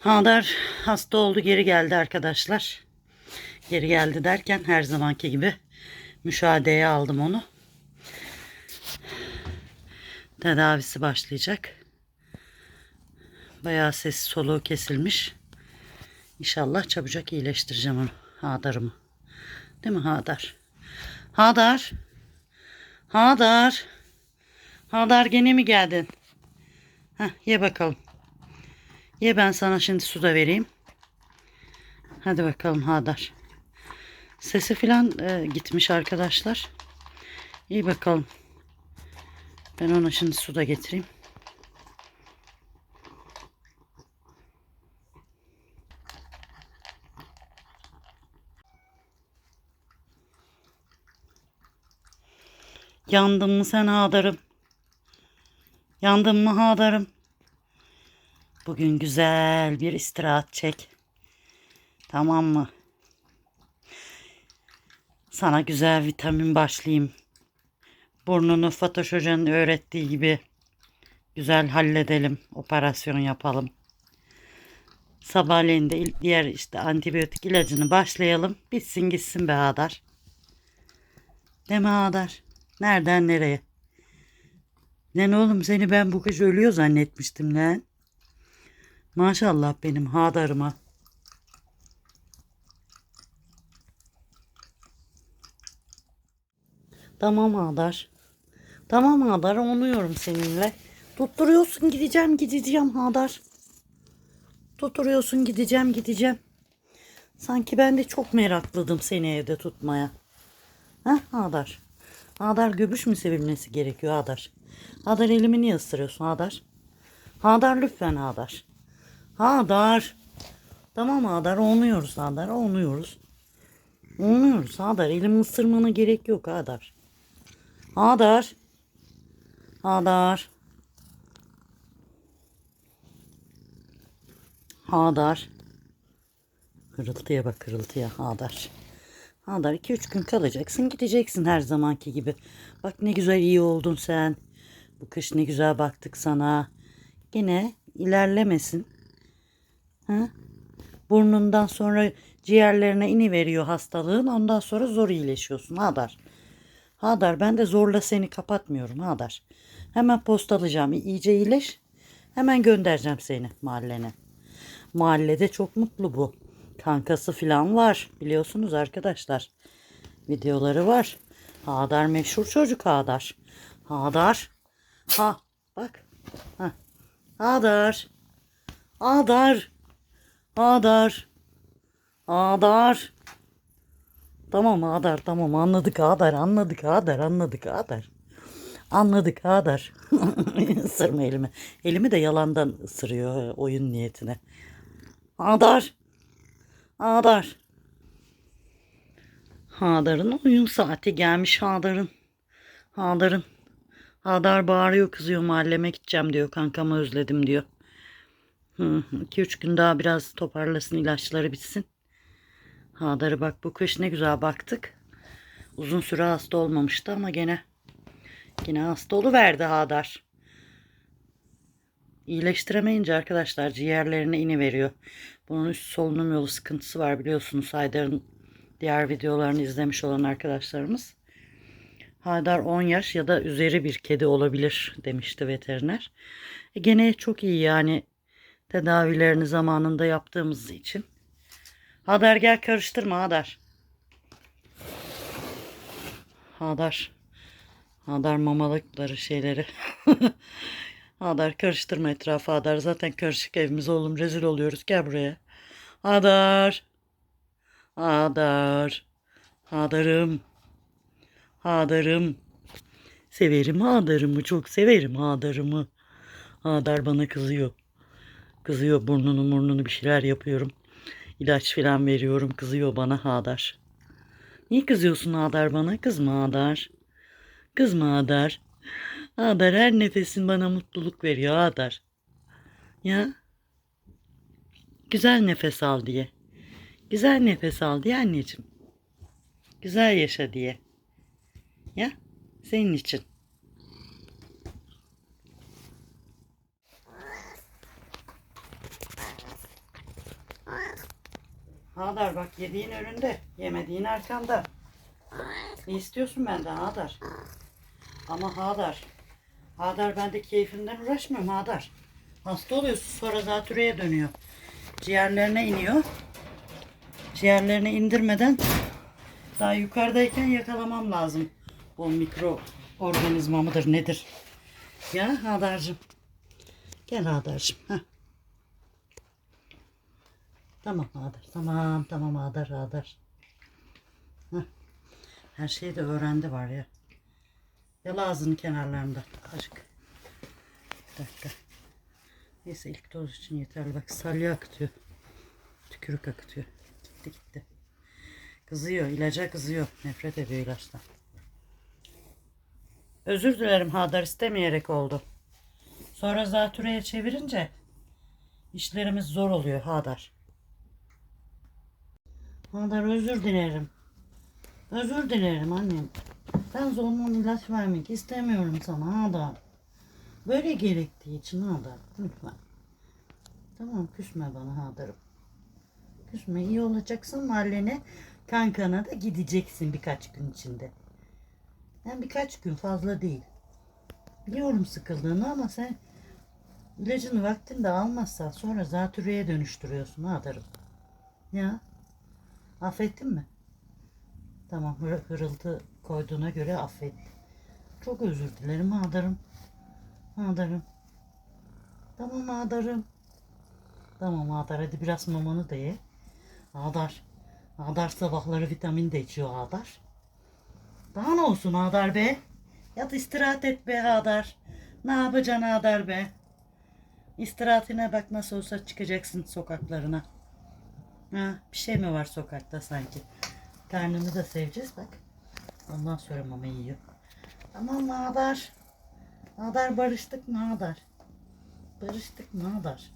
Hadar hasta oldu geri geldi arkadaşlar. Geri geldi derken her zamanki gibi müşahedeye aldım onu. Tedavisi başlayacak. Bayağı sesi soluğu kesilmiş. İnşallah çabucak iyileştireceğim onu. Hadar'ımı. Değil mi Hadar? Hadar. Hadar. Hadar gene mi geldin? Heh, ye bakalım. Ye ben sana şimdi su da vereyim. Hadi bakalım Hadar. Sesi filan e, gitmiş arkadaşlar. İyi bakalım. Ben ona şimdi su da getireyim. Yandın mı sen Hadar'ım? Yandın mı Hadar'ım? Bugün güzel bir istirahat çek. Tamam mı? Sana güzel vitamin başlayayım. Burnunu Fatoş Hoca'nın öğrettiği gibi güzel halledelim. Operasyon yapalım. Sabahleyin de ilk diğer işte antibiyotik ilacını başlayalım. Bitsin gitsin be Adar. Mi Adar? Nereden nereye? Lan oğlum seni ben bu kış ölüyor zannetmiştim lan. Maşallah benim Hadar'ıma. Tamam Hadar. Tamam Hadar onuyorum seninle. Tutturuyorsun gideceğim gideceğim Hadar. Tutturuyorsun gideceğim gideceğim. Sanki ben de çok meraklıydım seni evde tutmaya. Ha Hadar. Hadar göbüş mü sevilmesi gerekiyor Hadar? Hadar elimi niye ısırıyorsun Hadar? Hadar lütfen Hadar. Hadar. Tamam Hadar onuyoruz Hadar onuyoruz. Onuyoruz Hadar elimi ısırmana gerek yok Hadar. Hadar. Hadar. Hadar. Hırıltıya bak hırıltıya Hadar. Hadar 2-3 gün kalacaksın gideceksin her zamanki gibi. Bak ne güzel iyi oldun sen. Bu kış ne güzel baktık sana. Yine ilerlemesin. Ha? Burnundan sonra ciğerlerine ini veriyor hastalığın. Ondan sonra zor iyileşiyorsun Hadar. Hadar ben de zorla seni kapatmıyorum Hadar. Hemen postalayacağım. İyice iyileş. Hemen göndereceğim seni mahallene. Mahallede çok mutlu bu. Kankası falan var. Biliyorsunuz arkadaşlar. Videoları var. Hadar meşhur çocuk Hadar. Hadar. Ha bak. Ha. Hadar. Hadar. Hadar. Hadar. Tamam Adar tamam anladık Adar anladık Adar anladık Adar. Anladık Adar. Isırma elimi. Elimi de yalandan ısırıyor oyun niyetine. Adar. Adar. Hadar'ın oyun saati gelmiş Hadar'ın. Hadar'ın. Hadar bağırıyor kızıyor mahalleme gideceğim diyor kankamı özledim diyor. 2-3 gün daha biraz toparlasın ilaçları bitsin. Hadar'ı bak bu kış ne güzel baktık. Uzun süre hasta olmamıştı ama gene gene hasta verdi Hadar. İyileştiremeyince arkadaşlar ciğerlerine ini veriyor. Bunun üst solunum yolu sıkıntısı var biliyorsunuz Haydar'ın diğer videolarını izlemiş olan arkadaşlarımız. Haydar 10 yaş ya da üzeri bir kedi olabilir demişti veteriner. E gene çok iyi yani tedavilerini zamanında yaptığımız için. Hadar gel karıştırma Hadar. Hadar. Hadar mamalıkları şeyleri. Hadar karıştırma etrafı Hadar. Zaten karışık evimiz oğlum rezil oluyoruz. Gel buraya. Hadar. Hadar. Hadarım. Hadarım. Severim Hadar'ımı. Çok severim Hadar'ımı. Hadar bana kızıyor. Kızıyor burnunu burnunu bir şeyler yapıyorum. İlaç falan veriyorum. Kızıyor bana Hadar. Niye kızıyorsun Hadar bana? Kızma Hadar. Kızma Hadar. Hadar her nefesin bana mutluluk veriyor Hadar. Ya. Güzel nefes al diye. Güzel nefes al diye anneciğim. Güzel yaşa diye. Ya. Senin için. Hadar bak yediğin önünde, yemediğin arkanda. Ne istiyorsun benden Hadar? Ama Hadar. Hadar ben de keyfimden uğraşmıyorum Hadar. Hasta oluyorsun sonra zatürreye dönüyor. Ciğerlerine iniyor. Ciğerlerine indirmeden daha yukarıdayken yakalamam lazım. O mikro organizma mıdır nedir? Ya Hadar'cığım. Gel Hadar'cığım. Heh. Tamam Adar. Tamam tamam Adar Adar. Heh. Her şeyi de öğrendi var ya. Yala ağzının kenarlarında. Kaşık. Bir dakika. Neyse ilk doz için yeterli. Bak salya akıtıyor. Tükürük akıtıyor. Gitti gitti. Kızıyor. ilaca kızıyor. Nefret ediyor ilaçtan. Özür dilerim Hadar istemeyerek oldu. Sonra zatürreye çevirince işlerimiz zor oluyor Hadar. Hadar özür dilerim. Özür dilerim annem. Ben zorunlu ilaç vermek istemiyorum sana Hadar. Böyle gerektiği için Hadar. Lütfen. Tamam küsme bana Hadar'ım. Küsme iyi olacaksın mahallene. Kankana da gideceksin birkaç gün içinde. Yani birkaç gün fazla değil. Biliyorum sıkıldığını ama sen ilacını vaktinde almazsan sonra zatürreye dönüştürüyorsun Hadar'ım. Ya affettin mi? Tamam hır- hırıltı koyduğuna göre affet. Çok özür dilerim Hadar'ım. Hadar'ım. Tamam Hadar'ım. Tamam Hadar hadi biraz mamanı da ye. Hadar. Hadar sabahları vitamin de içiyor Hadar. Daha ne olsun Hadar be? Yat istirahat et be Hadar. Ne yapacaksın Hadar be? İstirahatine bak nasıl olsa çıkacaksın sokaklarına. Ha, bir şey mi var sokakta sanki? Karnını da seveceğiz bak. Ondan sonra mama yiyor. Tamam mı Hadar? Hadar barıştık mı Hadar? Barıştık mı Hadar?